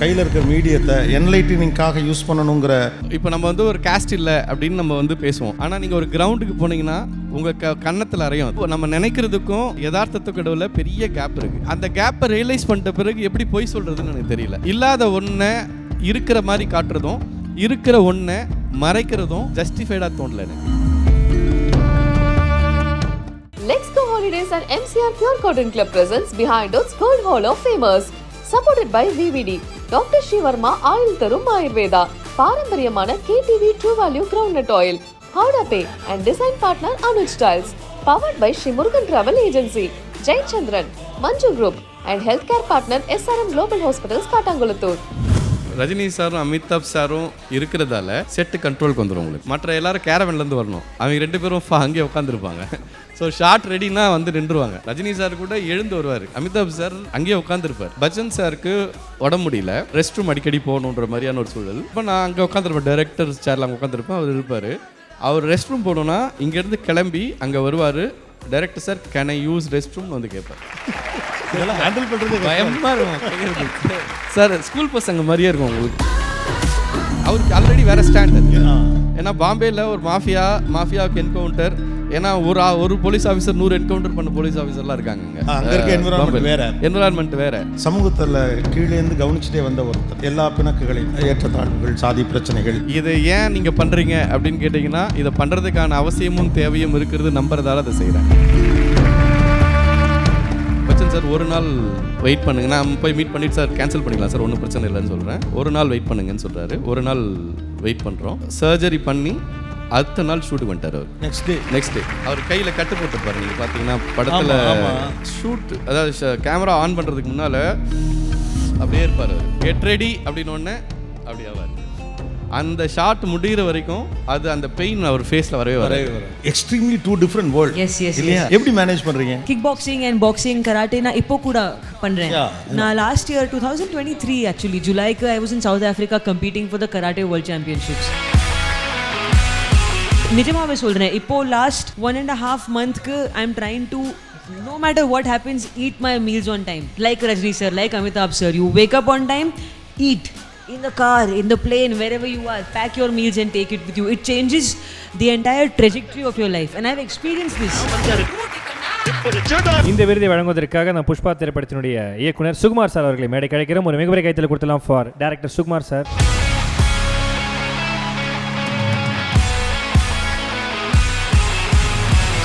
கையில் இருக்கிற மீடியத்தை என்லைட்டனிங்காக யூஸ் பண்ணணுங்கிற இப்போ நம்ம வந்து ஒரு காஸ்ட் இல்லை அப்படின்னு நம்ம வந்து பேசுவோம். ஆனால் நீங்கள் ஒரு கிரவுண்டுக்கு போனீங்கன்னா உங்கள் க கன்னத்தில் அறையும் இப்போ நம்ம நினைக்கிறதுக்கும் யதார்த்தத்துக்கும் இடையில பெரிய கேப் இருக்குது அந்த கேப்பை ரியலைஸ் பண்ணிட்ட பிறகு எப்படி பொய் சொல்கிறதுன்னு எனக்கு தெரியல. இல்லாத ஒன்றை இருக்கிற மாதிரி காட்டுறதும் இருக்கிற ஒன்றை மறைக்கிறதும் ஜஸ்டிஃபைடாக தோணல எனக்கு. Let's Go Holidays and MCR Pure Cotton Club presents Behind Oats Gold Hall of Famers. Supported by VVD, Dr. Shivarma ஆயுள் தரும் ஆயுர்வேதா பாரம்பரியமான KTV True Value Groundnut Oil, Howda Pay and Design Partner Anuj Styles. Powered by Shri Murugan Travel Agency, Jai Chandran, Manju Group and Healthcare Partner SRM Global Hospitals, Katangulattur. Rajini சாரும் அமிதாப் சாரும் இருக்கிறதால set கண்ட்ரோலுக்கு வந்துடும் உங்களுக்கு. மற்ற எல்லாரும் கேரவன்லேருந்து வரணும். அவங்க ரெண்டு பேரும் ஃபா- அங்கேயே உட்காந்துருப்பாங்க ஸோ ஷார்ட் ரெடினா வந்து நின்றுவாங்க ரஜினி சார் கூட எழுந்து வருவார். அமிதாப் சார் அங்கேயே உட்காந்துருப்பார் பச்சன் சாருக்கு உடம்பு முடியல. ரெஸ்ட் ரூம் அடிக்கடி போகணுன்ற மாதிரியான ஒரு சூழல். இப்போ நான் அங்கே உட்காந்துருப்பேன் டைரக்டர் சேர்ல அங்கே உட்காந்துருப்பேன் அவர் இருப்பார். அவர் ரெஸ்ட் ரூம் போகணுன்னா இங்கேருந்து கிளம்பி அங்கே வருவார். Director sir can I use restroom வந்து கேட்பார். இதெல்லாம் ஹேண்டில் பண்ணுறது பயமா இருக்கும். சார் ஸ்கூல் பசங்க மாதிரியே இருக்கும் உங்களுக்கு. அவருக்கு ஆல்ரெடி வேற ஸ்டாண்டர்ட் ஏன்னா பாம்பேல ஒரு மாஃபியா மாஃபியாவுக்கு என்கவுண்டர் ஏன்னா ஒரு ஒரு போலீஸ் ஆஃபீஸர் நூறு என்கவுண்டர் பண்ண போலீஸ் ஆஃபீஸர்லாம் இருக்காங்க அங்க இருக்க environment வேற. என்வரான்மெண்ட் வேற. சமூகத்தில் கீழேருந்து கவனிச்சுட்டே வந்த ஒருத்தர். எல்லா பிணக்குகளையும் ஏற்றத்தாழ்வுகள் சாதி பிரச்சனைகள். இதை ஏன் நீங்க பண்றீங்க அப்படின்னு கேட்டிங்கன்னா இதை பண்றதுக்கான அவசியமும் தேவையும் இருக்கிறது நம்புறதால அதை பச்சன் சார் ஒரு நாள் வெயிட் பண்ணுங்க. நான் போய் மீட் பண்ணிட்டு சார் கேன்சல் பண்ணிக்கலாம் சார் ஒன்றும் பிரச்சனை இல்லைன்னு சொல்கிறேன் ஒரு நாள் வெயிட் பண்ணுங்கன்னு சொல்கிறாரு ஒரு நாள் வெயிட் பண்ணுறோம் சர்ஜரி பண்ணி அடுத்த நாள் ஷூட்டுக்கு வந்துட்டார் அவர். நெக்ஸ்ட் டே நெக்ஸ்ட் டே அவர் கையில் கட்டு போட்டுருப்பாரு. நீங்கள் பார்த்தீங்கன்னா படத்தில். ஷூட் அதாவது கேமரா ஆன் பண்ணுறதுக்கு முன்னால் அப்படியே இருப்பார் அவர். கெட் ரெடி அப்படின்னு ஒன்று அப்படி ஆவார். அந்த ஷாட் முடிகிற வரைக்கும் அது அந்த பெயின் அவர் ஃபேஸில் வரவே வரவே வரும் extremely two different world Yes, yes, இல்லையா? எப்படி மேனேஜ் பண்றீங்க? Kick boxing and boxing karate நான் இப்போ கூட பண்றேன். நான் last year two thousand twenty three actually ஜூலைக்கு I was in South Africa competing for the karate world championships நிஜமாவே சொல்றேன் இப்போ லாஸ்ட் ஒன் அண்ட் ஹாஃப் மந்த்க்கு I am trying to no matter what happens eat my meals on time like Rajini sir like Amitabh sir you wake up on time eat. in the car in the plane wherever you are pack your meals and take it with you it changes the entire trajectory of your life and i've experienced this இந்த விருதை வழங்குவதற்காக நான் புஷ்பா திரைப்படத்தினுடைய இயக்குனர் Sukumar sir அவர்களை மேடை கிடைக்கிறோம் ஒரு மிகப்பெரிய கைத்தில் கொடுத்தலாம் for director Sukumar sir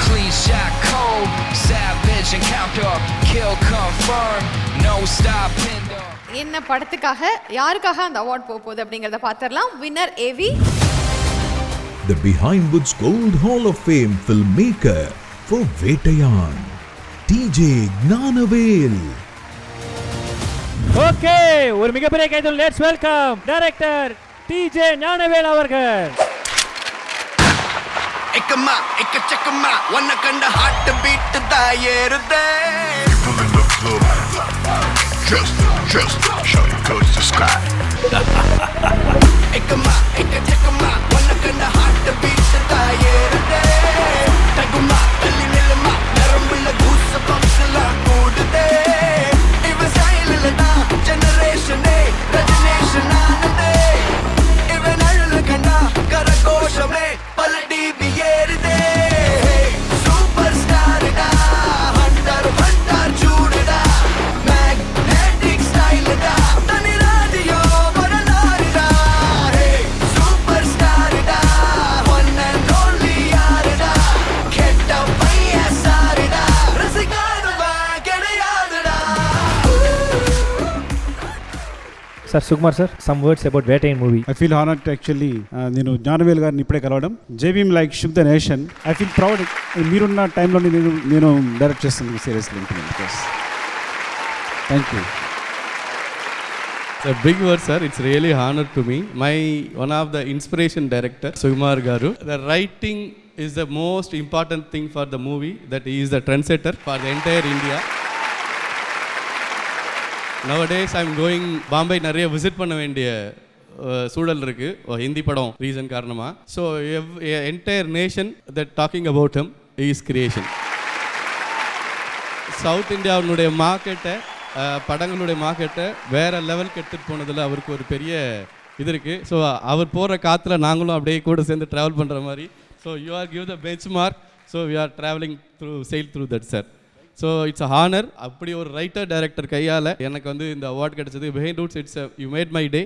Cliche, cold, savage encounter, kill confirmed, no stop hinder. என்ன படத்துக்காக யாருக்காக அந்த அவார்ட் போக போகுது அப்படிங்கிறத பார்த்துடலாம். வின்னர் ஏவி the Behind Woods Gold Hall of Fame filmmaker for Vetayan, TJ Gnanavel. Okay ஒரு மிகப்பெரிய கைத்தில் let's welcome director TJ Gnanavel அவர்கள். எக்கம்மா எக்க செக்கம்மா உன்னை கண்ட ஹார்ட் பீட் தான் ஏறுதே. just, just show you go to the sky. Ikama, ikatekama, wanakan na heart the beats at the sir Sukumar sir some words about Vettaiyan movie I feel honour actually నేను జ్ఞానవేల్ గారిని ఇప్పుడే కలవడం Jai Bhim like ship the nation I feel proud మీరున్న టైంలో నేను నేను direct చేస్తున్నాను seriously thank you big word sir it's really honour to me my one of the inspiration director Sukumar garu the writing is the most important thing for the movie that is the trendsetter for the entire India nowadays nowadays going Bombay நிறைய visit பண்ண வேண்டிய சூழல் இருக்குது ஹிந்தி படம் reason காரணமாக so every entire nation that talking about hmm is creation south இந்தியாவினுடைய மார்க்கெட்டை படங்களுடைய மார்க்கெட்டை வேறு லெவலுக்கு எடுத்துகிட்டு போனதில் அவருக்கு ஒரு பெரிய இது இருக்குது ஸோ அவர் போகிற காற்றுல நாங்களும் அப்படியே கூட சேர்ந்து ட்ராவல் பண்ணுற மாதிரி. So you are give the benchmark so we are travelling through செயல் through that sir so it's a honour அப்படி ஒரு ரைட்டர் டைரக்டர் கையால் எனக்கு வந்து இந்த அவார்ட் கிடைச்சது. Behind roots it's you made my day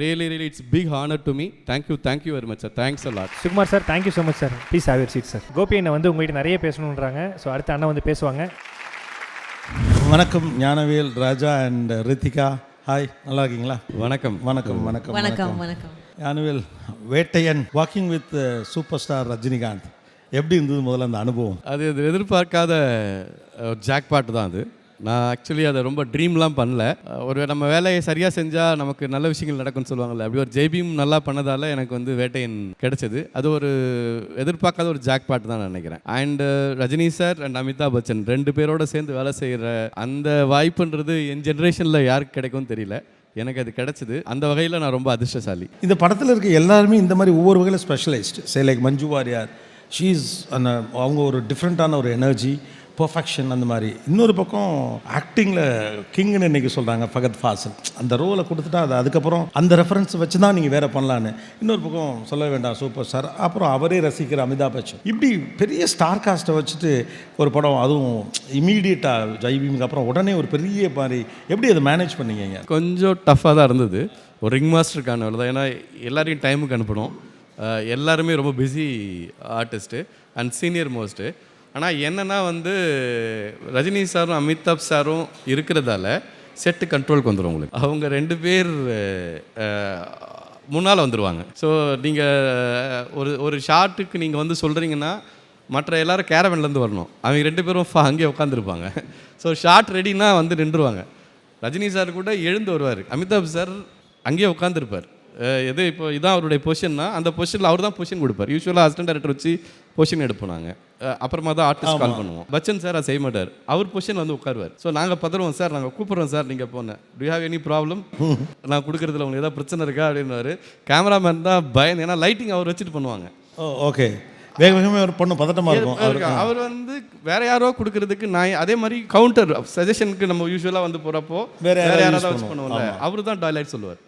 really really it's big honour to me thank you thank you very much sir thanks a lot Sukumar sir thank you so much sir please have your seat sir Gopi அண்ணன் வந்து உங்கள்கிட்ட நிறைய பேசணுன்றாங்க so அடுத்த அண்ணன் வந்து பேசுவாங்க. வணக்கம் Gnanavel Raja and Ritika. Hi நல்லா இருக்கீங்களா? வணக்கம். வணக்கம் வணக்கம் வணக்கம். வணக்கம் Gnanavel Vettaiyan walking with superstar Rajinikanth. எப்படி இருந்தது முதல்ல அந்த அனுபவம்? அது இது எதிர்பார்க்காத ஜாக்பாட் தான் அது. நான் ஆக்சுவலி அதை ரொம்ப ட்ரீம்லாம் பண்ணல. ஒரு நம்ம வேலையை சரியாக செஞ்சால் நமக்கு நல்ல விஷயங்கள் நடக்கும்னு சொல்லுவாங்கல்ல அப்படி ஒரு ஜெய்பீம் நல்லா பண்ணதால் எனக்கு வந்து வேட்டையன் கிடைச்சது. அது ஒரு எதிர்பார்க்காத ஒரு ஜாக்பாட் தான் நான் நினைக்கிறேன். And Rajini sir and Amitabh Bachchan ரெண்டு பேரோட சேர்ந்து வேலை செய்கிற அந்த வாய்ப்புன்றது என் ஜென்ரேஷனில் யாருக்கு கிடைக்கும்னு தெரியல. எனக்கு அது கிடைச்சது. அந்த வகையில் நான் ரொம்ப அதிர்ஷ்டசாலி. இந்த படத்தில் இருக்க எல்லாருமே இந்த மாதிரி ஒவ்வொரு வகையில் specialised say like Manju Warrier she's அந்த uh, அவங்க ஒரு டிஃப்ரெண்ட்டான ஒரு எனர்ஜி பர்ஃபெக்ஷன் அந்த மாதிரி. இன்னொரு பக்கம் ஆக்டிங்கில் கிங்னு இன்றைக்கி சொல்கிறாங்க ஃபகத் ஃபாசல் அந்த ரோலை கொடுத்துட்டா அது அதுக்கப்புறம் அந்த ரெஃபரன்ஸ் வச்சு தான் நீங்கள் வேறு பண்ணலான்னு. இன்னொரு பக்கம் சொல்ல வேண்டாம் சூப்பர் ஸ்டார் அப்புறம் அவரே ரசிக்கிற அமிதாப் பச்சன். இப்படி பெரிய ஸ்டார் காஸ்ட்டை வச்சுட்டு ஒரு படம் அதுவும் இமீடியட்டாக ஜெய்பீமுக்கு அப்புறம் உடனே ஒரு பெரிய மாதிரி எப்படி அதை மேனேஜ் பண்ணீங்க? கொஞ்சம் டஃப்பாக தான் இருந்தது. ஒரு ரிங் மாஸ்டருக்கான வேலை தான் ஏன்னா எல்லாரையும் டைமுக்கு அனுப்பணும். எல்லாருமே ரொம்ப busy artist and senior most ஆனால் என்னென்னா வந்து ரஜினி சாரும் அமிதாப் சாரும் இருக்கிறதால செட்டு கண்ட்ரோலுக்கு வந்துடும் உங்களுக்கு. அவங்க ரெண்டு பேர் முன்னால் வந்துடுவாங்க ஸோ நீங்கள் ஒரு ஒரு ஷார்ட்டுக்கு நீங்கள் வந்து சொல்கிறீங்கன்னா மற்ற எல்லாரும் கேரவன்லேருந்து வரணும். அவங்க ரெண்டு பேரும் ஃபா அங்கேயே உட்காந்துருப்பாங்க ஸோ ஷார்ட் ரெடினா வந்து நின்றுருவாங்க. ரஜினி சார் கூட எழுந்து வருவார். அமிதாப் சார் அங்கேயே உட்காந்துருப்பார் எது இப்போ இதான் அவருடைய பொசிஷன்னா அந்த பொசிஷனில் அவர் தான் பொசிஷன் கொடுப்பார் யூஸ்வலாக அசிஸ்டன்ட் டேரக்டர் வச்சு பொசிஷன் எடுப்போம் நாங்கள் அப்புறமா தான் ஆர்டிஸ்ட் கால் பண்ணுவோம். பச்சன் சார் செய்ய மாட்டார். அவர் பொசிஷன் வந்து உட்காருவார். ஸோ நாங்கள் பதறுவோம் சார் நாங்கள் கூப்பிட்றோம் சார் நீங்கள் போனேன் டு ஹேவ் எனி ப்ராப்ளம் நான் கொடுக்குறதுல உங்களுக்கு ஏதாவது பிரச்சனை இருக்கா? அப்படின்னாரு கேமராமேன் தான் பயந்து ஏன்னா லைட்டிங் அவர் வச்சுட்டு பண்ணுவாங்க. ஓ ஓகே வேக வேகமாக ஒரு பொண்ணு பதட்டமாக இருக்கும். இருக்கு. அவர் வந்து வேற யாரோ கொடுக்கறதுக்கு நான் அதே மாதிரி கவுண்டர் சஜஷனுக்கு நம்ம யூஸ்வலாக வந்து போறப்போ வேற யாராவது வச்சு பண்ணுவோம். பண்ணுவோம்ல. அவர் தான் டாய்லைட் சொல்லுவார்.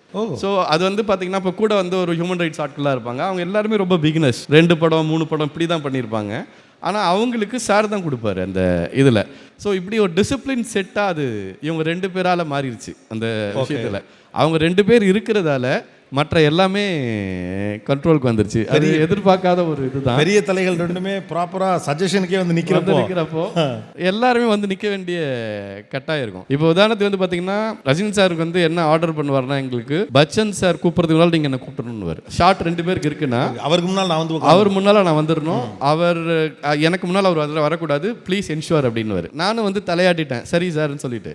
ஸோ அது வந்து பார்த்தீங்கன்னா இப்போ கூட வந்து ஒரு ஹியூமன் ரைட்ஸ் ஆட்களாக இருப்பாங்க. அவங்க எல்லாருமே ரொம்ப பிகினஸ் ரெண்டு படம் மூணு படம் இப்படி தான் பண்ணியிருப்பாங்க. ஆனால் அவங்களுக்கு சார் தான் கொடுப்பாரு அந்த இதில். ஸோ இப்படி ஒரு டிசிப்ளின் செட்டாக அது இவங்க ரெண்டு பேரால் மாறிடுச்சு அந்த விஷயத்தில். அவங்க ரெண்டு பேர் இருக்கிறதால மற்ற எல்லாமே கண்ட்ரோலுக்கு வந்துருச்சு. அது எதிர்பார்க்காத ஒரு இதுதான். பெரிய தலைகள் ரெண்டுமே ப்ராப்பராக சஜஷனுக்கே வந்து நிற்கிறப்போ நிற்கிறப்போ எல்லாருமே வந்து நிற்க வேண்டிய கட்டாயம் இருக்கும். இப்போ உதாரணத்துக்கு வந்து பார்த்தீங்கன்னா ரஜினி சாருக்கு வந்து என்ன ஆர்டர் பண்ணுவார்னா எங்களுக்கு பச்சன் சார் கூப்பிட்றதுக்கு முன்னால் நீங்கள் என்ன கூப்பிடணும்னு ஷார்ட் ரெண்டு பேருக்கு இருக்குன்னா அவருக்கு முன்னால் நான் வந்து அவர் முன்னால் நான் வந்துடணும் அவர் எனக்கு முன்னால் அவர் அதில் வரக்கூடாது. ப்ளீஸ் என்ஷுவர் அப்படின்னு நானும் வந்து தலையாட்டிட்டேன். சரி சார்னு சொல்லிட்டு.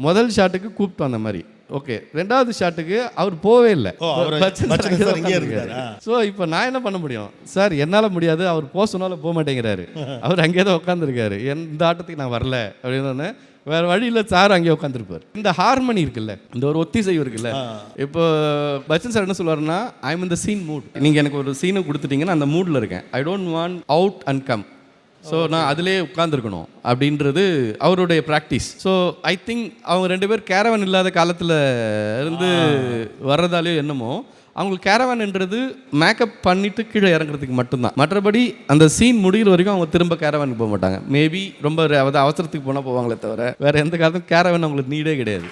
முதல் ஷாட்டுக்கு கூப்பிட்டு வந்த மாதிரி. ஓகே ரெண்டாவது ஷாட்டுக்கு அவர் போவே இல்லை? ஸோ இப்போ நான் என்ன பண்ண முடியும்? சார் என்னால் முடியாது அவர் போக சொன்னாலும் போக மாட்டேங்கிறாரு. அவர் அங்கேயே தான் உட்காந்துருக்காரு இந்த ஆட்டத்துக்கு நான் வரல அப்படின்னு வேற வழியில் சார் அங்கேயே உட்காந்துருப்பார் இந்த ஹார்மனி இருக்குல்ல இந்த ஒரு ஒத்திசைவு இருக்குல்ல இப்போ பச்சன் சார் என்ன சொல்லுவாருன்னா ஐ எம் இந்த சீன் மூட் நீங்கள் எனக்கு ஒரு சீனை கொடுத்துட்டீங்கன்னா அந்த மூடில் இருக்கேன். I don't want out and come so நான் அதிலே உட்காந்துருக்கணும் அப்படின்றது அவருடைய ப்ராக்டிஸ் ஸோ ஐ திங்க் அவங்க ரெண்டு பேர் கேரவன் இல்லாத காலத்தில் இருந்து வர்றதாலேயோ என்னமோ அவங்களுக்கு கேரவான்ன்றது மேக்கப் பண்ணிட்டு கீழே இறங்குறதுக்கு மட்டும்தான். மற்றபடி அந்த சீன் முடிகிற வரைக்கும் அவங்க திரும்ப கேரவானுக்கு போக மாட்டாங்க. மேபி ரொம்ப அதாவது அவசரத்துக்கு போனால் போவாங்களே தவிர வேறு எந்த காலத்துக்கும் கேரவான் அவங்களுக்கு நீடே கிடையாது.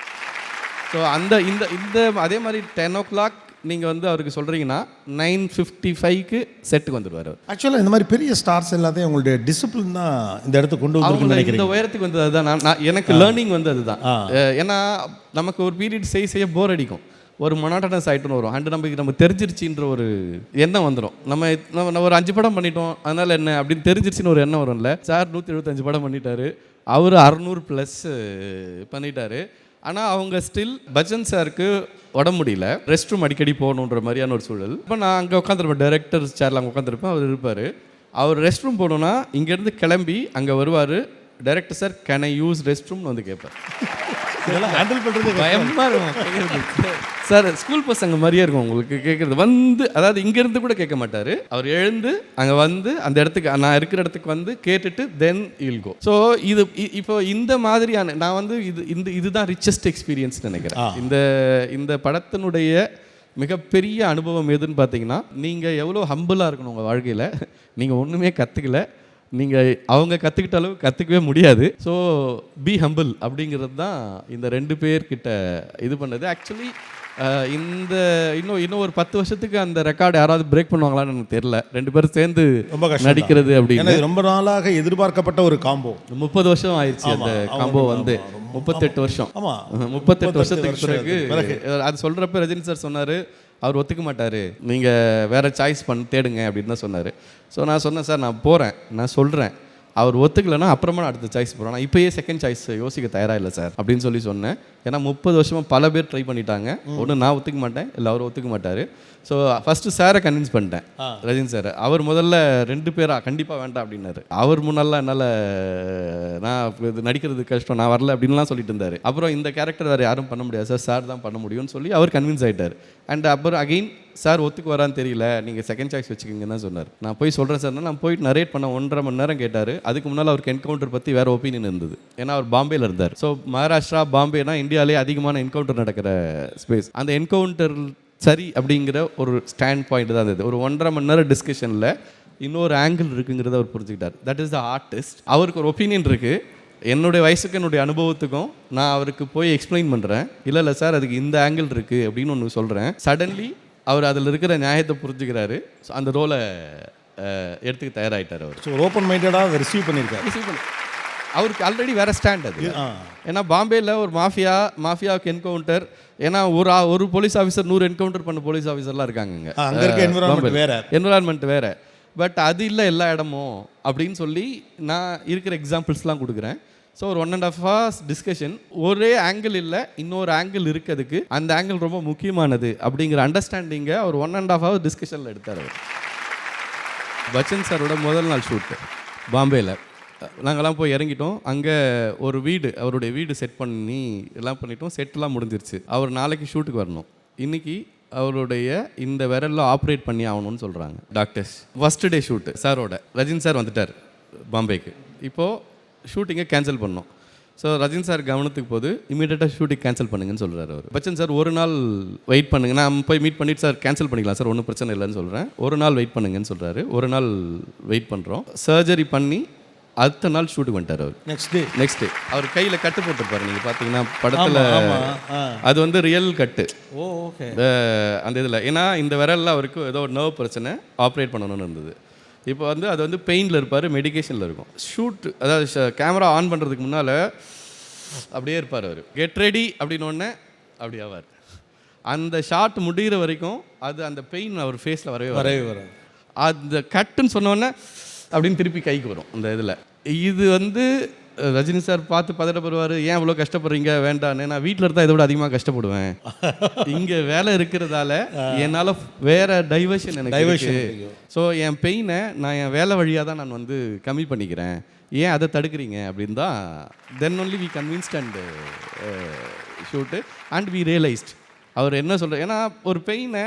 ஸோ அந்த இந்த இந்த அதே மாதிரி டென் ஓ கிளாக் நீங்கள் வந்து அவருக்கு சொல்கிறீங்கன்னா நைன் ஃபிஃப்டி ஃபைவ்க்கு செட்டுக்கு வந்துடுவார் ஆக்சுவலாக இந்த மாதிரி பெரிய ஸ்டார்ஸ் எல்லாத்தையும் உங்களுடைய டிசிப்ளின் தான் இந்த இடத்துக்கு கொண்டு வந்து இந்த உயரத்துக்கு வந்தது அதுதான். நான் நான் எனக்கு லேர்னிங் வந்து அதுதான். ஏன்னா நமக்கு ஒரு பீரியட் செய்ய செய்ய போர் அடிக்கும். ஒரு மொனாட்டனஸ் ஆகிட்டுன்னு வரும். அண்ட் நமக்கு நம்ம தெரிஞ்சிருச்சுன்ற ஒரு எண்ணம் வந்துடும் நம்ம நம்ம நம்ம ஒரு அஞ்சு படம் பண்ணிட்டோம். அதனால என்ன? அப்படின்னு தெரிஞ்சிருச்சுன்னு ஒரு எண்ணம் வரும்ல. சார் நூற்றி எழுபத்தஞ்சு படம் பண்ணிட்டாரு. அவர் அறநூறு ப்ளஸ் பண்ணிட்டாரு. ஆனால் அவங்க ஸ்டில் பச்சன் சாருக்கு உடம்பு முடியல. ரெஸ்ட் ரூம் அடிக்கடி போகணுன்ற மாதிரியான ஒரு சூழல். இப்போ நான் அங்கே உட்காந்துருப்பேன் டைரக்டர் சேரில் அங்கே உட்காந்துருப்பேன் அவர் இருப்பார். அவர் ரெஸ்ட் ரூம் போகணுன்னா இங்கேருந்து கிளம்பி அங்கே வருவார். Director sir can I use rest ரூம்னு வந்து கேட்பார். இதெல்லாம் ஹேண்டில் பண்ணுறது பயமா இருக்கும். சார் ஸ்கூல் பசங்க மாதிரியே இருக்கும் உங்களுக்கு கேட்கறது வந்து அதாவது இங்க இருந்து கூட கேட்க மாட்டாரு. அவர் எழுந்து அங்க வந்து அந்த இடத்துக்கு நான் இருக்கிற இடத்துக்கு வந்து கேட்டுட்டு தென் இல் கோ ஸோ இது இப்போ இந்த மாதிரியான நான் வந்து இது இந்த இதுதான் ரிச்சஸ்ட் எக்ஸ்பீரியன்ஸ் நினைக்கிறேன். இந்த இந்த படத்தினுடைய மிகப்பெரிய அனுபவம் எதுன்னு பார்த்தீங்கன்னா நீங்கள் எவ்வளோ ஹம்பிளாக இருக்கணும் உங்கள் வாழ்க்கையில். நீங்கள் ஒன்றுமே கற்றுக்கல நீங்கள் அவங்க கற்றுக்கிட்ட அளவு கற்றுக்கவே முடியாது. ஸோ பி ஹம்பிள் அப்படிங்கிறது தான் இந்த ரெண்டு பேர்கிட்ட இது பண்ணது. ஆக்சுவலி இந்த இன்னும் இன்னும் ஒரு பத்து வருஷத்துக்கு அந்த ரெக்கார்டு யாராவது பிரேக் பண்ணுவாங்களான்னு எனக்கு தெரியல. ரெண்டு பேரும் சேர்ந்து ரொம்ப நடிக்கிறது அப்படின்னு. ரொம்ப நாளாக எதிர்பார்க்கப்பட்ட ஒரு காம்போ முப்பது வருஷம் ஆயிடுச்சு அந்த காம்போ வந்து. முப்பத்தெட்டு வருஷம். ஆமா. முப்பத்தெட்டு வருஷத்துக்கு பிறகு அது சொல்றப்ப ரஜினி சார் சொன்னாரு அவர் ஒத்துக்க மாட்டார். நீங்கள் வேறு சாய்ஸ் பண்ண தேடுங்க அப்படின்னு தான் சொன்னார். ஸோ நான் சொன்னேன் சார் நான் போகிறேன் நான் சொல்கிறேன் அவர் ஒத்துக்கலைன்னா அப்புறமா நான் அடுத்த சாய்ஸ் போகிறேன் நான் இப்போயே செகண்ட் சாய்ஸ் யோசிக்க தயாராக இல்லை சார். அப்படின்னு சொல்லி சொன்னேன். ஏன்னா முப்பது வருஷமா பல பேர் ட்ரை பண்ணிட்டாங்க. ஒன்று நான் ஒத்துக்க மாட்டேன் இல்லை அவர் ஒத்துக்க மாட்டார். ஸோ ஃபஸ்ட்டு சாரை கன்வின்ஸ் பண்ணிட்டேன் ரஜினி சார் அவர் முதல்ல ரெண்டு பேரா கண்டிப்பாக வேண்டாம் அப்படின்னாரு. அவர் முன்னெல்லாம் என்னால் நான் இது நடிக்கிறது கஷ்டம் நான் வரல அப்படின்லாம் சொல்லிட்டு இருந்தார். அப்புறம் இந்த கேரக்டர் வேறு யாரும் பண்ண முடியாது சார் சார் தான் பண்ண முடியும்னு சொல்லி அவர் கன்வின்ஸ் ஆயிட்டார். அண்ட் அப்புறம் அகைன் சார் ஒத்துக்கு வரான்னு தெரியல நீங்கள் செகண்ட் சாய்ஸ் வச்சுக்கிங்கன்னு தான் சொன்னார். நான் போய் சொல்கிறேன் சார் நான் போயிட்டு நரேட் பண்ண ஒன்றரை மணி நேரம் கேட்டார். அதுக்கு முன்னால் அவருக்கு என்கவுண்டர் பற்றி வேறு ஒப்பீனியன் இருந்தது. ஏன்னா அவர் பாம்பேல இருந்தார். ஸோ மகாராஷ்டிரா பாம்பேனா இந்தியாவிலே அதிகமான என்கவுண்டர் நடக்கிற ஸ்பேஸ் அந்த என்கவுண்டர் சரி அப்படிங்கிற ஒரு ஸ்டாண்ட் பாயிண்ட் தான் இருந்தது ஒரு ஒன்றரை மணி நேரம் டிஸ்கஷனில் இன்னொரு ஆங்கிள் இருக்குங்கிறத அவர் புரிஞ்சுக்கிட்டார். தட் இஸ் த ஆர்டிஸ்ட் அவருக்கு ஒரு ஒப்பீனியன் இருக்குது என்னுடைய வயசுக்கு என்னுடைய அனுபவத்துக்கும் நான் அவருக்கு போய் எக்ஸ்பிளைன் பண்ணுறேன் இல்லை இல்லை சார் அதுக்கு இந்த ஆங்கிள் இருக்குது அப்படின்னு ஒன்று சொல்கிறேன் சடன்லி அவர் அதில் இருக்கிற நியாயத்தை புரிஞ்சுக்கிறாரு. அந்த ரோலை எடுத்துக்க தயாராகிட்டார் அவர். ஸோ ஓப்பன் மைண்டடாக ரிசீவ் பண்ணியிருக்காரு. ரிசீவ் பண்ணி அவருக்கு ஆல்ரெடி வேற ஸ்டாண்ட் அது. ஏன்னா பாம்பேல ஒரு மாஃபியா மாஃபியாவுக்கு என்கவுண்டர் ஏன்னா ஒரு ஒரு போலீஸ் ஆஃபீஸர் நூறு என்கவுண்டர் பண்ண போலீஸ் ஆஃபீஸர்லாம் இருக்காங்க அங்க இருக்க environment வேற. என்விரான்மெண்ட் வேற. பட் அது இல்லை எல்லா இடமும் அப்படின்னு சொல்லி நான் இருக்கிற எக்ஸாம்பிள்ஸ்லாம் கொடுக்குறேன். ஸோ ஒரு one and half hours discussion ஒரே ஆங்கிள் இல்லை இன்னொரு ஆங்கிள் இருக்கிறதுக்கு அந்த ஆங்கிள் ரொம்ப முக்கியமானது அப்படிங்கிற அண்டர்ஸ்டாண்டிங்கை ஒரு ஒன் அண்ட் ஆஃப் ஹவர் டிஸ்கஷனில் எடுத்தார் அவர். பச்சன் சாரோட முதல் நாள் ஷூட்டு பாம்பேயில் நாங்கள்லாம் போய் இறங்கிட்டோம். அங்கே ஒரு வீடு அவருடைய வீடு செட் பண்ணி எல்லாம் பண்ணிட்டோம். செட்டெல்லாம் முடிஞ்சிருச்சு. அவர் நாளைக்கு ஷூட்டுக்கு வரணும். இன்னைக்கு அவருடைய இந்த விரலில் ஆப்ரேட் பண்ணி ஆகணும்னு சொல்கிறாங்க டாக்டர்ஸ் ஃபஸ்ட்டு டே ஷூட்டு சாரோட. ரஜினி சார் வந்துட்டார் பாம்பேக்கு. இப்போது ஷூட்டிங்கை கேன்சல் பண்ணோம். ஸோ ரஜின் சார் கவனத்துக்கு போது இமீடியட்டாக ஷூட்டிங் கேன்சல் பண்ணுங்கன்னு சொல்கிறார் அவர். பச்சன் சார் ஒரு நாள் வெயிட் பண்ணுங்க. நான் போய் மீட் பண்ணிட்டு சார் கேன்சல் பண்ணிக்கலாம் சார் ஒன்றும் பிரச்சனை இல்லைன்னு சொல்கிறேன் ஒரு நாள் வெயிட் பண்ணுங்கன்னு சொல்கிறாரு ஒரு நாள் வெயிட் பண்ணுறோம் சர்ஜரி பண்ணி அடுத்த நாள் ஷூட்டுக்கு வந்துட்டார் அவர். நெக்ஸ்ட் டே நெக்ஸ்ட் டே அவர் கையில் கட்டு போட்டிருப்பாரு. நீங்கள் பார்த்தீங்கன்னா படத்தில். அது வந்து ரியல் கட்டு ஓ ஓகே. அந்த இதில். ஏன்னா இந்த விரலில் அவருக்கு ஏதோ ஒரு நர்வ் பிரச்சனை ஆப்ரேட் பண்ணணும்னு இருந்தது. இப்போ வந்து அது வந்து பெயினில் இருப்பார் மெடிகேஷனில் இருக்கும். ஷூட் அதாவது கேமரா ஆன் பண்ணுறதுக்கு முன்னால் அப்படியே இருப்பார் அவர். கெட் ரெடி அப்படின்னு அப்படி ஆவார். அந்த ஷாட் முடிகிற வரைக்கும் அது அந்த பெயின் அவர் ஃபேஸில் வரவே வரவே. வராது. அந்த கட்டுன்னு சொன்னோன்னே அப்படின்னு திருப்பி கைக்கு வரும் அந்த இதில். இது வந்து ரஜினி சார் பார்த்து பதட்டப்படுவார் ஏன் இவ்வளோ கஷ்டப்படுறீங்க? வேண்டான்னு. நான் வீட்டில் இருந்தால் இதை விட அதிகமாக கஷ்டப்படுவேன். இங்கே வேலை இருக்கிறதால என்னால் வேற டைவர்ஷன் எனக்கு டைவர்ஷன் ஸோ என் பெயினை நான் என் வேலை வழியாக தான் நான் வந்து கம்மி பண்ணிக்கிறேன். ஏன் அதை தடுக்கிறீங்க? அப்படின்னு தான் then only we convinced and shoot and we realised அவர் என்ன சொல்ற ஏன்னா ஒரு பெயினை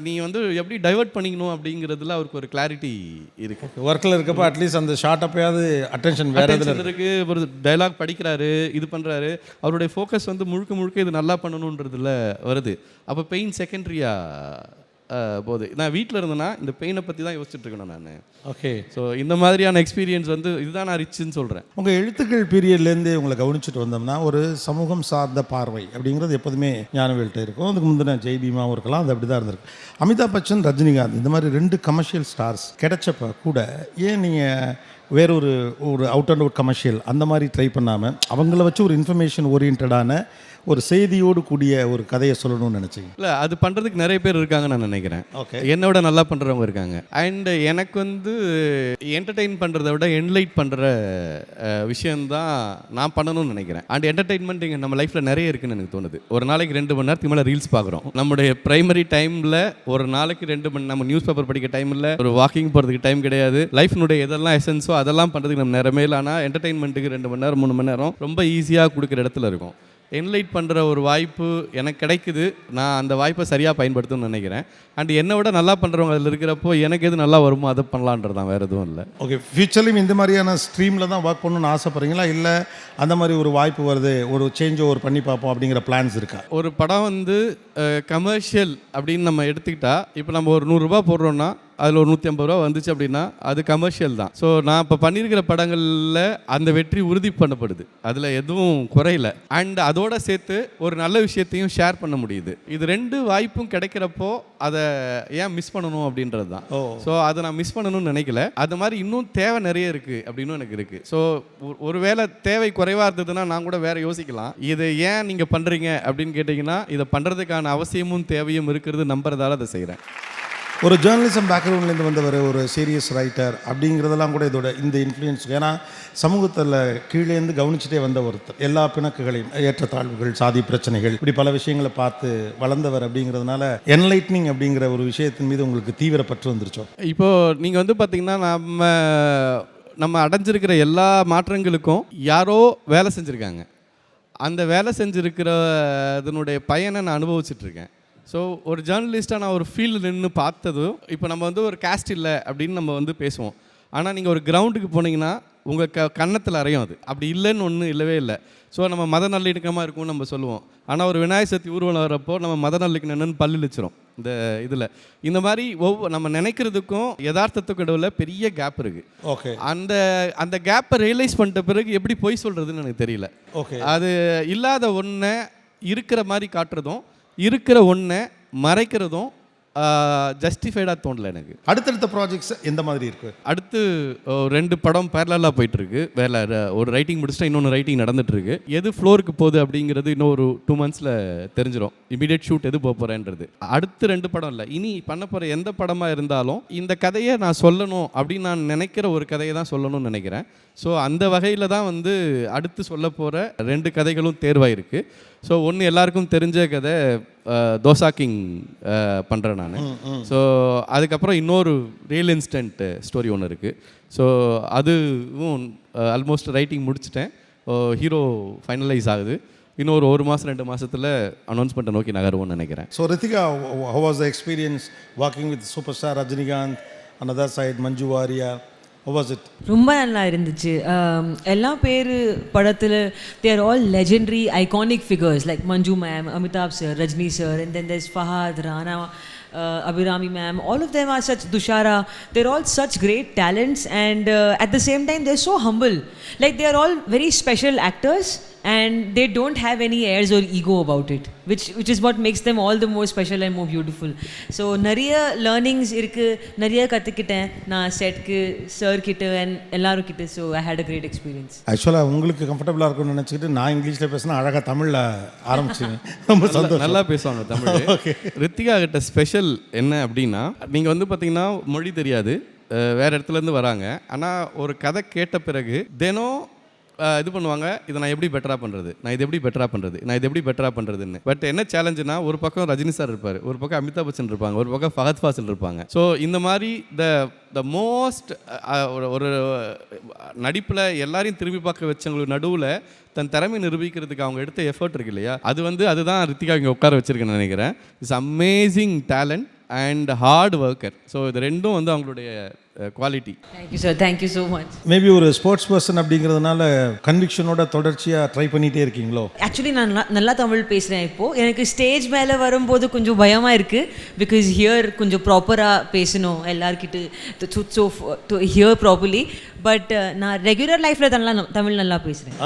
நீ வந்து எப்படி டைவர்ட் பண்ணிக்கணும் அப்படிங்கிறதுல அவருக்கு ஒரு கிளாரிட்டி இருக்கு. ஒர்க்கில் இருக்கப்போ அட்லீஸ்ட் அந்த ஷார்ட் அப்பயாவது அட்டென்ஷன் வேற இதில் இருக்கு? ஒரு டைலாக் படிக்கிறாரு இது பண்றாரு. அவருடைய ஃபோக்கஸ் வந்து முழுக்க முழுக்க இது நல்லா பண்ணணுன்றதுல வருது. அப்போ பெயின் செகண்டரியா போகுது. நான் வீட்டில் இருந்தேன்னா இந்த பெயினை பற்றி தான் யோசிச்சுட்டு இருக்கணும் நான். ஓகே ஸோ இந்த மாதிரியான எக்ஸ்பீரியன்ஸ் வந்து இதுதான் நான் ரிச்சுன்னு சொல்கிறேன் உங்கள் எழுத்துக்கள் பீரியட்லேருந்து உங்களை கவனிச்சுட்டு வந்தோம்னா ஒரு சமூகம் சார்ந்த பார்வை அப்படிங்கிறது எப்போதுமே ஞானவேல்கிட்ட இருக்கும். அதுக்கு முந்தின ஜெய் பீமாவும் இருக்கலாம் அது அப்படி தான் இருந்திருக்கு. அமிதாப் பச்சன் ரஜினிகாந்த் இந்த மாதிரி ரெண்டு கமர்ஷியல் ஸ்டார்ஸ் கிடைச்சப்ப கூட ஏன் நீங்கள் வேறொரு ஒரு அவுட் அண்ட் அவுட் கமர்ஷியல் அந்த மாதிரி ட்ரை பண்ணாமல் அவங்கள வச்சு ஒரு இன்ஃபர்மேஷன் ஓரியன்டான ஒரு செய்தியோடு கூடிய ஒரு கதையை சொல்லணும்னு நினச்சிங்க? இல்லை அது பண்ணுறதுக்கு நிறைய பேர் இருக்காங்க நான் நினைக்கிறேன். Okay. என்னோட நல்லா பண்ணுறவங்க இருக்காங்க. அண்ட் எனக்கு வந்து என்டர்டெயின் பண்ணுறத விட என்லைட் பண்ணுற விஷயந்தான் நான் பண்ணணும்னு நினைக்கிறேன். அண்ட் என்டர்டெயின்மெண்ட் இங்கே நம்ம லைஃப்பில் நிறைய இருக்குன்னு எனக்கு தோணுது. ஒரு நாளைக்கு ரெண்டு மணி நேரத்துக்கு மேலே ரீல்ஸ் பார்க்குறோம். நம்முடைய பிரைமரி டைமில் ஒரு நாளைக்கு ரெண்டு மணி நம்ம நியூஸ் பேப்பர் படிக்க டைம் இல்லை ஒரு வாக்கிங் போகிறதுக்கு டைம் கிடையாது. லைஃப்னுடைய எதெல்லாம் எசன்ஸோ அதெல்லாம் பண்ணுறதுக்கு நம்ம நேரமே இல்லை. ஆனால் என்டர்டெயின்மெண்ட்டுக்கு ரெண்டு மணி நேரம் மூணு மணி நேரம் ரொம்ப ஈஸியாக கொடுக்குற இடத்துல இருக்கும். என்லைட் பண்ணுற ஒரு வாய்ப்பு எனக்கு கிடைக்குது. நான் அந்த வாய்ப்பை சரியாக பயன்படுத்தணும்னு நினைக்கிறேன். அண்ட் என்னை விட நல்லா பண்ணுறவங்க அதில் இருக்கிறப்போ எனக்கு எது நல்லா வருமோ அதை பண்ணலான்றது தான் வேறு எதுவும் இல்லை. ஓகே ஃபியூச்சர்லையும் இந்த மாதிரியான ஸ்ட்ரீமில் தான் ஒர்க் பண்ணணும்னு ஆசைப்படுறீங்களா? இல்லை அந்த மாதிரி ஒரு வாய்ப்பு வருது ஒரு சேஞ்ச் ஓவர் பண்ணி பார்ப்போம் அப்படிங்கிற பிளான்ஸ் இருக்கா? ஒரு படம் வந்து கமர்ஷியல் அப்படின்னு நம்ம எடுத்துக்கிட்டா இப்போ நம்ம ஒரு நூறுரூபா போடுறோன்னா அதில் ஒரு நூற்றி ஐம்பது ரூபா வந்துச்சு அப்படின்னா அது கமர்ஷியல் தான். ஸோ நான் இப்போ பண்ணியிருக்கிற படங்களில் அந்த வெற்றி உறுதி பண்ணப்படுது. அதில் எதுவும் குறையல. அண்ட் அதோட சேர்த்து ஒரு நல்ல விஷயத்தையும் ஷேர் பண்ண முடியுது. இது ரெண்டு வாய்ப்பும் கிடைக்கிறப்போ அதை ஏன் மிஸ் பண்ணணும் அப்படின்றது தான். ஸோ அதை நான் மிஸ் பண்ணணும்னு நினைக்கல. அது மாதிரி இன்னும் தேவை நிறைய இருக்குது அப்படின்னு எனக்கு இருக்குது ஸோ ஒருவேளை தேவை குறைவாக இருந்ததுன்னா நான் கூட வேற யோசிக்கலாம். இதை ஏன் நீங்கள் பண்ணுறீங்க அப்படின்னு கேட்டிங்கன்னா இதை பண்ணுறதுக்கான அவசியமும் தேவையும் இருக்கிறது நம்புறதால அதை செய்கிறேன் ஒரு ஜேர்னலிசம் பேக்ரவுண்ட்லேருந்து வந்தவர் ஒரு சீரியஸ் ரைட்டர் அப்படிங்கிறதெல்லாம் கூட இதோட இந்த இன்ஃப்ளூயன்ஸ் ஏன்னா சமூகத்தில் கீழேருந்து கவனிச்சுட்டே வந்த ஒருத்தர் எல்லா பிணக்குகளையும் ஏற்றத்தாழ்வுகள் சாதி பிரச்சனைகள் இப்படி பல விஷயங்களை பார்த்து வளர்ந்தவர் அப்படிங்கிறதுனால என்லைட்னிங் அப்படிங்கிற ஒரு விஷயத்தின் மீது உங்களுக்கு தீவிர பற்று வந்துருச்சோம் இப்போ நீங்கள் வந்து பார்த்தீங்கன்னா நம்ம நம்ம அடைஞ்சிருக்கிற எல்லா மாற்றங்களுக்கும் யாரோ வேலை செஞ்சுருக்காங்க. அந்த வேலை செஞ்சுருக்கிற அதனுடைய பயனை நான் அனுபவிச்சுட்டு இருக்கேன். ஸோ ஒரு ஜேர்னலிஸ்ட்டாக நான் ஒரு ஃபீல்டு நின்று பார்த்ததும் இப்போ நம்ம வந்து ஒரு காஸ்ட் இல்லை அப்படின்னு நம்ம வந்து பேசுவோம். ஆனால் நீங்கள் ஒரு கிரவுண்டுக்கு போனீங்கன்னா உங்கள் க கன்னத்தில் அறையும் அது. அப்படி இல்லைன்னு ஒன்றும் இல்லவே இல்லை. ஸோ நம்ம மத நல்லிணக்கமாக இருக்கும்னு நம்ம சொல்லுவோம். ஆனால் ஒரு விநாயகர் சதுர்த்தி ஊர்வலம் வரப்போ நம்ம மத நல்லிணக்கம்னு பல்லிழிச்சிரும் இந்த இதில். இந்த மாதிரி ஒவ்வொரு நம்ம நினைக்கிறதுக்கும் யதார்த்தத்துக்கும் இடையில பெரிய கேப் இருக்குது ஓகே அந்த அந்த கேப்பை ரியலைஸ் பண்ணிட்ட பிறகு எப்படி பொய் சொல்கிறதுன்னு எனக்கு தெரியல. ஓகே அது இல்லாத ஒன்றை இருக்கிற மாதிரி காட்டுறதும் இருக்கிற ஒன்றை மறைக்கிறதும் ஜஸ்டிஃபைடாக தோணல எனக்கு. அடுத்தடுத்த ப்ராஜெக்ட்ஸ் எந்த மாதிரி இருக்கு? அடுத்து ரெண்டு படம் பேரலாக போயிட்டு இருக்கு வேற ர- ஒரு ரைட்டிங் முடிச்சுட்டா இன்னொன்று ரைட்டிங் நடந்துட்டு இருக்கு எது ஃப்ளோருக்கு போகுது அப்படிங்கிறது இன்னும் ஒரு டூ மந்த்ஸில் தெரிஞ்சிடும் இமீடியட் ஷூட் எது போக போகிறேன்றது அடுத்து ரெண்டு படம் இல்லை. இனி பண்ண போகிற எந்த படமாக இருந்தாலும் இந்த கதையை நான் சொல்லணும் அப்படின்னு நான் நினைக்கிற ஒரு கதையை தான் சொல்லணும்னு நினைக்கிறேன். ஸோ அந்த வகையில் தான் வந்து அடுத்து சொல்ல போகிற ரெண்டு கதைகளும் தேர்வாயிருக்கு. ஸோ ஒன்று எல்லாருக்கும் தெரிஞ்ச கதை தோசா கிங் பண்ணுறேன் நான். ஸோ அதுக்கப்புறம் இன்னொரு ரியல் இன்ஸ்டன்ட் ஸ்டோரி ஒன்று இருக்குது ஸோ அதுவும் ஆல்மோஸ்ட் ரைட்டிங் முடிச்சிட்டேன். ஹீரோ ஃபைனலைஸ் ஆகுது. இன்னொரு ஒரு மாதம் ரெண்டு மாதத்தில் அனௌன்ஸ்மெண்ட்டை நோக்கி நகருவோம்னு நினைக்கிறேன். So Ritika how was the experience working with superstar Rajinikanth another side Manju Warrier how was it ரொம்ப நல்லா இருந்துச்சு Um, எல்லா பேர் படத்தில் there all legendary iconic figures like Manju ma'am Amitabh sir Rajini sir and then there's Fahadh Rana uh, Abhirami ma'am, all of them are such, Dushara, they're all such great talents and uh, at the same time they're so humble. Like they are all very special actors and they don't have any airs or ego about it, which, which is what makes them all the more special and more beautiful. So நிறைய learnings இருக்கு. நிறைய கற்றுக்கிட்டேன் நான் செட்க்கு sir கிட்ட and எல்லாரும் கிட்ட so I had a great experience ஆக்சுவலாக உங்களுக்கு கம்ஃபர்டபுளாக இருக்கும்னு நினச்சிக்கிட்டு நான் இங்கிலீஷில் பேசினா அழகாக தமிழில் ஆரம்பிச்சிங்க ரொம்ப நல்லா- சந்தோஷம். நல்லா பேசுவாங்க தமிழ். ரித்திகா கிட்ட ஸ்பெஷல் என்ன அப்படின்னா நீங்கள் வந்து பார்த்தீங்கன்னா மொழி தெரியாது. வேற இடத்துல இருந்து வராங்க. ஆனால் ஒரு கதை கேட்ட பிறகு தினம் இது பண்ணுவாங்க இதை நான் எப்படி பெட்டராக பண்ணுறது நான் இது எப்படி பெட்டராக பண்ணுறது நான் இது எப்படி பெட்டராக பண்ணுறதுன்னு பட் என்ன சேலஞ்சுனா ஒரு பக்கம் ரஜினி சார் இருப்பார் ஒரு பக்கம் அமிதாப் பச்சன் இருப்பாங்க ஒரு பக்கம் ஃபஹத் ஃபாசில் இருப்பாங்க. ஸோ இந்த மாதிரி த த மோஸ்ட் ஒரு ஒரு நடிப்பில் எல்லாரையும் திரும்பி பார்க்க வச்சவங்களுக்கு நடுவில் தன் திறமை நிரூபிக்கிறதுக்கு அவங்க எடுத்த எஃபர்ட் இருக்கு இல்லையா? அது வந்து அதுதான் ரித்திகா இங்கே உட்கார வச்சிருக்கேன்னு நினைக்கிறேன். It's amazing talent and hard worker so இது ரெண்டும் வந்து அவங்களுடைய quality thank you sir thank you so much maybe ஒரு ஸ்போர்ட்ஸ் பர்சன் அப்படிங்கிறதுனால கன்விக்ஷனோட தொடர்ச்சியாக ட்ரை பண்ணிகிட்டே இருக்கீங்களோ? ஆக்சுவலி நான் நல்லா தமிழ் பேசுகிறேன் இப்போது எனக்கு ஸ்டேஜ் மேலே வரும்போது கொஞ்சம் பயமாக இருக்குது பிகாஸ் ஹியர் கொஞ்சம் ப்ராப்பராக பேசணும். எல்லார்கிட்ட so to hear properly but நான் ரெகுலர் லைஃப்பில் நல்லா தமிழ் நல்லா பேசுகிறேன்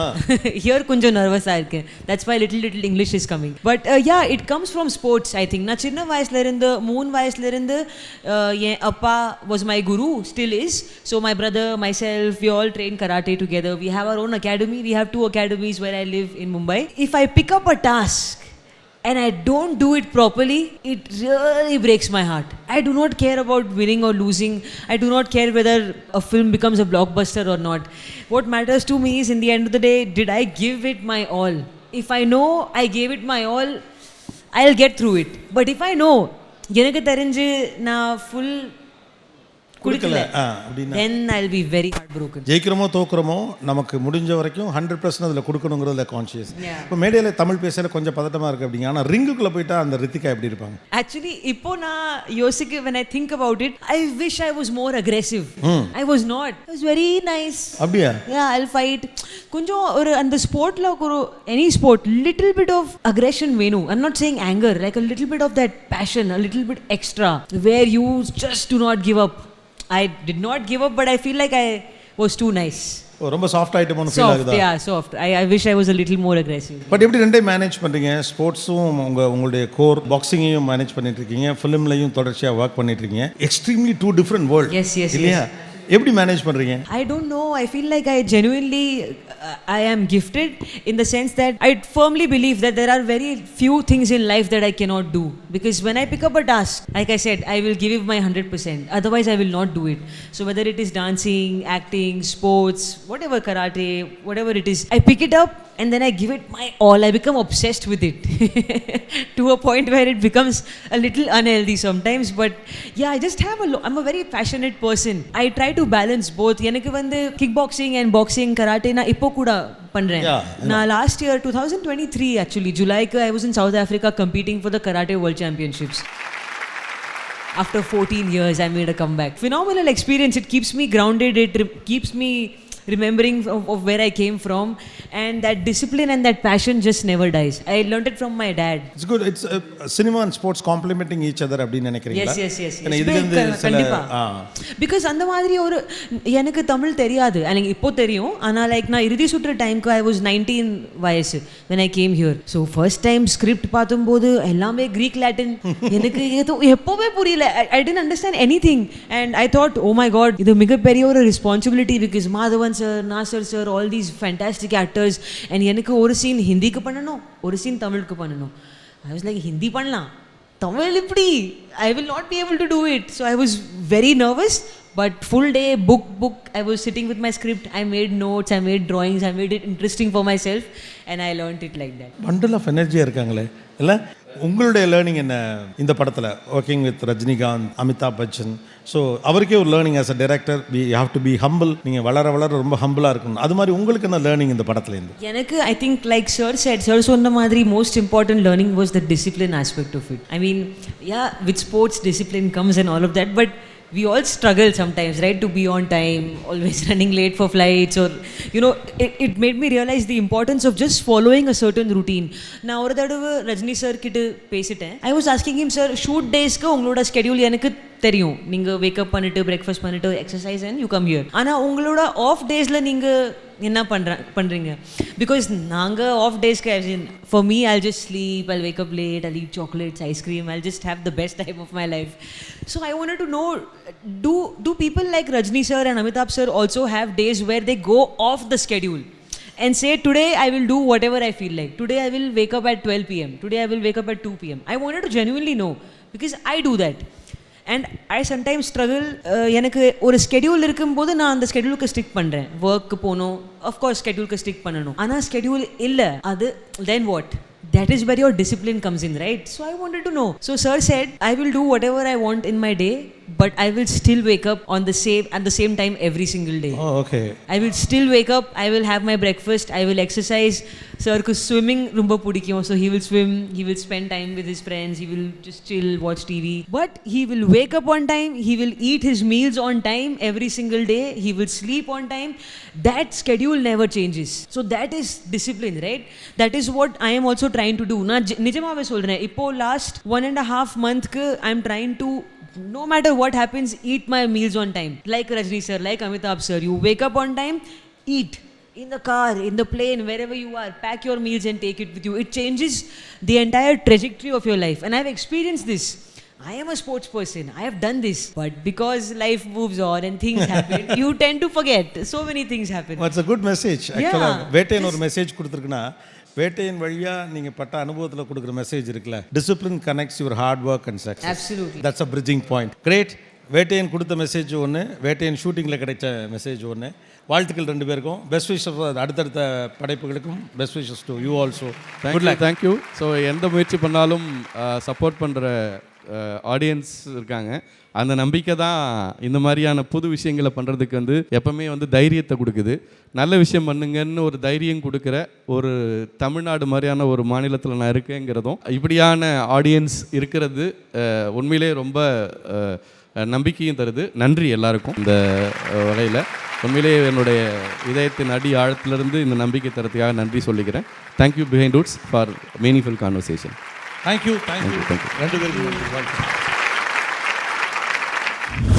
ஹியர் கொஞ்சம் நர்வஸாக இருக்கேன். That's my little little English is coming but yeah it comes from sports I think நான் சின்ன வயசுலேருந்து மூணு வயசுலேருந்து என் அப்பா was my guru still is. So my brother, myself, we all train karate together. We have our own academy. We have two academies where I live in Mumbai. If I pick up a task and I don't do it properly, it really breaks my heart. I do not care about winning or losing. I do not care whether a film becomes a blockbuster or not. What matters to me is in the end of the day, did I give it my all? If I know I gave it my all, I'll get through it. But if I know எனக்கு தெரிஞ்சு நான் full கொடுக்கல அப்படின்னா. ஜெயிக்கிறோமோ தோக்குறோமோ நமக்கு முடிஞ்ச வரைக்கும் hundred percent அதில் கொடுக்கணுங்கிறதுல conscious Yeah. இப்போ மேடையில் தமிழ் பேசல கொஞ்சம் பதட்டமாக இருக்குது அப்படிங்க ஆனால் ரிங்குக்குள்ளே போயிட்டா அந்த ரித்திகா எப்படி இருப்பாங்க Actually, இப்போ நான் யோசிக்க I think about it, I wish I was more aggressive. I was not. I was very nice. அப்படியா Yeah, I'll fight. கொஞ்சம் ஒரு அந்த ஸ்போர்ட்ல ஒரு any sport little bit of aggression வேணும் I'm not saying anger like a little bit of that passion a little bit extra where you just to not give up I did not give up but I feel like I was too nice ரொம்ப soft ஆகிட்டோம்னு feel soft ஆகுதா? Yeah soft I I wish I was a little more aggressive but எப்படி ரெண்டையும் manage பண்ணுறீங்க ஸ்போர்ட்ஸும் உங்கள் உங்களுடைய core பாக்ஸிங்கையும் manage பண்ணிட்டு இருக்கீங்க. ஃபிலிம்லையும் தொடர்ச்சியாக ஒர்க் பண்ணிட்டு இருக்கீங்க. Extremely two different world Yes, yes, இல்லையா? எப்படி மேனேஜ் பண்ணுறீங்க I don't know. I feel like I genuinely uh, I am gifted in the sense that I firmly believe that there are very few things in life that I cannot do because when I pick up a task, like I said, I will give it my 100%. Otherwise, I will not do it. So whether it is dancing, acting, sports, whatever karate, whatever it is, I pick it up and then I give it my all. I become obsessed with it to a point where it becomes a little unhealthy sometimes. But yeah, I just have a. Lo- I'm a very passionate person. I try to balance both. எனக்கு வந்து kick boxing and boxing karate நான் இப்போ கூட பண்றேன். Yeah, நான் last year two thousand twenty three actually ஜூலைக்கு I was in South Africa competing for the karate world championships after 14 years i made a comeback. Phenomenal experience. It keeps me grounded. It re- keeps me remembering of, of where i came from. And that discipline and that passion just never dies. I learned it from my dad. It's good it's cinema and sports complementing each other அப்படின்னு நினைக்கிறீங்களா? S S S ஏன்னா இதுலேருந்து சில கண்டிப்பா. ஆ. Because அந்த மாதிரி ஒரு எனக்கு தமிழ் தெரியாது. எனக்கு இப்போ தெரியும். ஆனால் லைக் நான் இறுதி சுற்று டைம்க்கு ஐ வாஸ் நைன்டீன் வயசு. When I came here so first time script பார்த்தும்போது எல்லாமே க்ரீக் லாட்டின் எனக்கு ஏதோ எப்போவே புரியல. I didn't understand anything and I thought oh my God இது மிகப்பெரிய ஒரு responsibility because Madhavan sir Nasser sir all these fantastic actors and எனக்கு ஒரு சீன் ஹிந்திக்கு பண்ணணும் ஒரு சீன் தமிழுக்கு பண்ணணும். ஐ வாஸ் லைக் ஹிந்தி பண்ணலாம். தமிழ் இப்படி I will not be able to do it so I was very nervous but full day book book I was sitting with my script I made notes I made drawings I made it interesting for myself and I learnt it like that bundle of எனர்ஜியாக இருக்காங்களே. இல்லை? உங்களுடைய learning என்ன? இந்த படத்தில் working with Rajinikanth Amitabh Bachchan. So அவருக்கே ஒரு learning as a director we have to be humble நீங்கள் வளர வளர ரொம்ப ஹம்பிளாக இருக்கணும். அது மாதிரி உங்களுக்கு என்ன லேர்னிங் இந்த படத்துலேருந்து எனக்கு I think like sir said sir சொன்ன மாதிரி most important learning was the discipline aspect of it I mean yeah with sports discipline comes and all of that but we all struggle sometimes right to be on time always running late for flights or you know it, it made me realize the importance of just following a certain routine நான் ஒரு தடவை Rajini sir கிட்ட பேசிட்டேன் I was asking him sir shoot டேஸ்க்கு உங்களோட schedule எனக்கு தெரியும் நீங்கள் வேக்கப் பண்ணிட்டு பிரேக்ஃபாஸ்ட் பண்ணிட்டு exercise and you come here ஆனால் உங்களோட ஆஃப் டேஸில் நீங்கள் என்ன பண்ணுற பண்ணுறீங்க பிகாஸ் நாங்கள் ஆஃப் டேஸ்க்கு for me I'll just sleep I'll wake up late I'll eat chocolates ice cream I'll just have the best time of my life so I want to know do do people like Rajini sir and Amitabh sir also have days where they go off the schedule and say today I will do whatever I feel like. Today I will wake up at 12 p.m. Today I will wake up at 2 p.m. I wanted to genuinely know because I do that. And I sometimes struggle எனக்கு ஒரு schedule இருக்கும்போது நான் அந்த ஸ்கெடியூலுக்கு stick பண்ணுறேன் work போகணும் of course ஸ்கெடியூலுக்கு stick பண்ணணும். ஆனால் ஸ்கெடியூல் இல்லை அது then what that is where your discipline comes in right? So i wanted to know. So sir said i will do whatever i want in my day. but i will still wake up on the same at the same time every single day oh okay I will still wake up, I will have my breakfast, I will exercise. Sir, because swimming rumba pudikyo, so he will swim, he will spend time with his friends, he will just chill, watch TV. But he will wake up on time, he will eat his meals on time every single day, he will sleep on time. That schedule never changes. So that is discipline, right? That is what I am also trying to do. நான் ஜ- நிஜமாவே சொல்றேன் இப்போ last one and half மந்த்க்கு I am trying to no matter what happens, eat my meals on time. Like Rajni sir, like Amitabh sir, you wake up on time, eat in the car, in the plane, wherever you are, pack your meals and take it with you. It changes the entire trajectory of your life. And I've experienced this. I am a sports person. I have done this. But because life moves on and things happen, you tend to forget. So many things happen. Well, a good message. Actually, yeah. Vete or message வேட்டையின் வழியாக நீங்கள் பட்ட அனுபவத்தில் கொடுக்குற message இருக்குல்ல? Discipline connects your hard work and success Absolutely. That's a bridging point great Vettaiyan கொடுத்த message ஒன்று வேட்டையன் ஷூட்டிங்கில் கிடைச்ச மெசேஜ் ஒன்று வாழ்த்துக்கள் ரெண்டு பேருக்கும். பெஸ்ட் விஷஸ் அடுத்தடுத்த படைப்புகளுக்கும். Best wishes to you also thank you thank you so எந்த முயற்சி பண்ணாலும் சப்போர்ட் பண்ணுற ஆடியன்ஸ் இருக்காங்க. அந்த நம்பிக்கை தான் இந்த மாதிரியான புது விஷயங்களை பண்ணுறதுக்கு வந்து எப்பவுமே வந்து தைரியத்தை கொடுக்குது. நல்ல விஷயம் பண்ணுங்கன்னு ஒரு தைரியம் கொடுக்குற ஒரு தமிழ்நாடு மாதிரியான ஒரு மாநிலத்தில் நான் இருக்கேங்கிறதும் இப்படியான ஆடியன்ஸ் இருக்கிறது உண்மையிலே ரொம்ப நம்பிக்கையும் தருது. நன்றி எல்லாருக்கும் இந்த வகையில். உண்மையிலே என்னுடைய இதயத்தின் அடி ஆழத்திலிருந்து இந்த நம்பிக்கை தரத்துக்காக நன்றி சொல்லிக்கிறேன். Thank you behind roots for meaningful conversation thank you thank you Thank you. ரெண்டு. வாழ்த்துக்கள்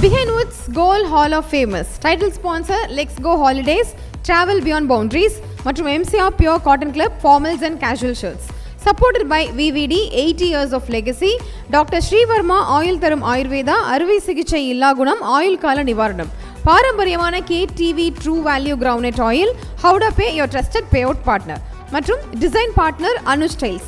Behind Woods Gold Hall of Famous title sponsor let's go holidays travel beyond boundaries மற்றும் MCR pure cotton club formals and casual shirts supported by VVD eighty years of legacy doctor Sreevarma oil தரும் ஆயுர்வேதா அறுவை சிகிச்சை இல்லா குணம் ஆயுள் கால நிவாரணம் பாரம்பரியமான K TV true value groundnut oil Howda pay your trusted pay out partner மற்றும் design partner Anuj styles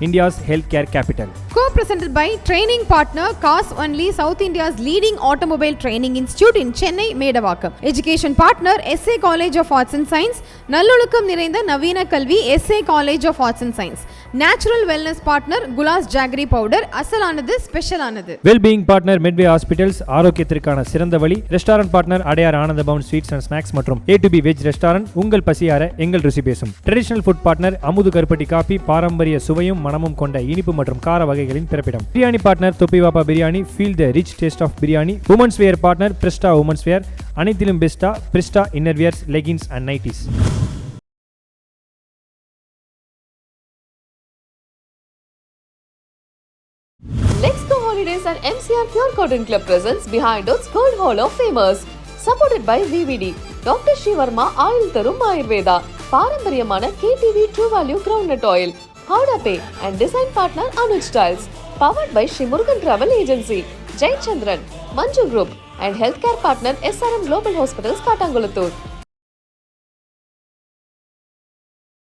India's health care capital Co-presented by training partner Cars Only South India's leading automobile training institute in Chennai, Medavakkam. Education partner SA College of Arts and Science, நல்லொழுக்கம் நிறைந்த நவீன கல்வி SA College of Arts and Science. Natural wellness partner குலாஸ் jaggery powder அசலானது ஸ்பெஷலானது wellbeing partner Medway hospitals ஆரோக்கியத்திற்கான சிறந்த வழி restaurant partner Adyar Ananda Pawan sweets and snacks மற்றும் A to B veg restaurant உங்கள் பசியார எங்கள் ருசி பேசும் ட்ரெடிஷனல் ஃபுட் பார்ட்னர் அமுது கருப்பட்டி காபி பாரம்பரிய சுவையும் மனமும் கொண்ட இனிப்பு மற்றும் கார வகைகளின் பிறப்பிடம். Biryani partner Thoppi Vappa biryani feel the rich taste of biryani. Women's wear partner பிரிஸ்டா women's wear அனைத்திலும் பெஸ்டா பிரிஸ்டா inner wears leggings and nighties Let's Go Holidays and MCR Pure Cotton Club presents Behind Oats Gold Hall of Famers. Supported by VVD, Dr. Shivarma தரும் ஆயுர்வேதா பாரம்பரியமான KTV True ground nut oil Howda Pay and Design Partner Anuj Styles. Powered by Shimurugan Travel Agency, Jai Chandran, Manju Group and Healthcare Partner SRM Global Hospitals, Katangulathur.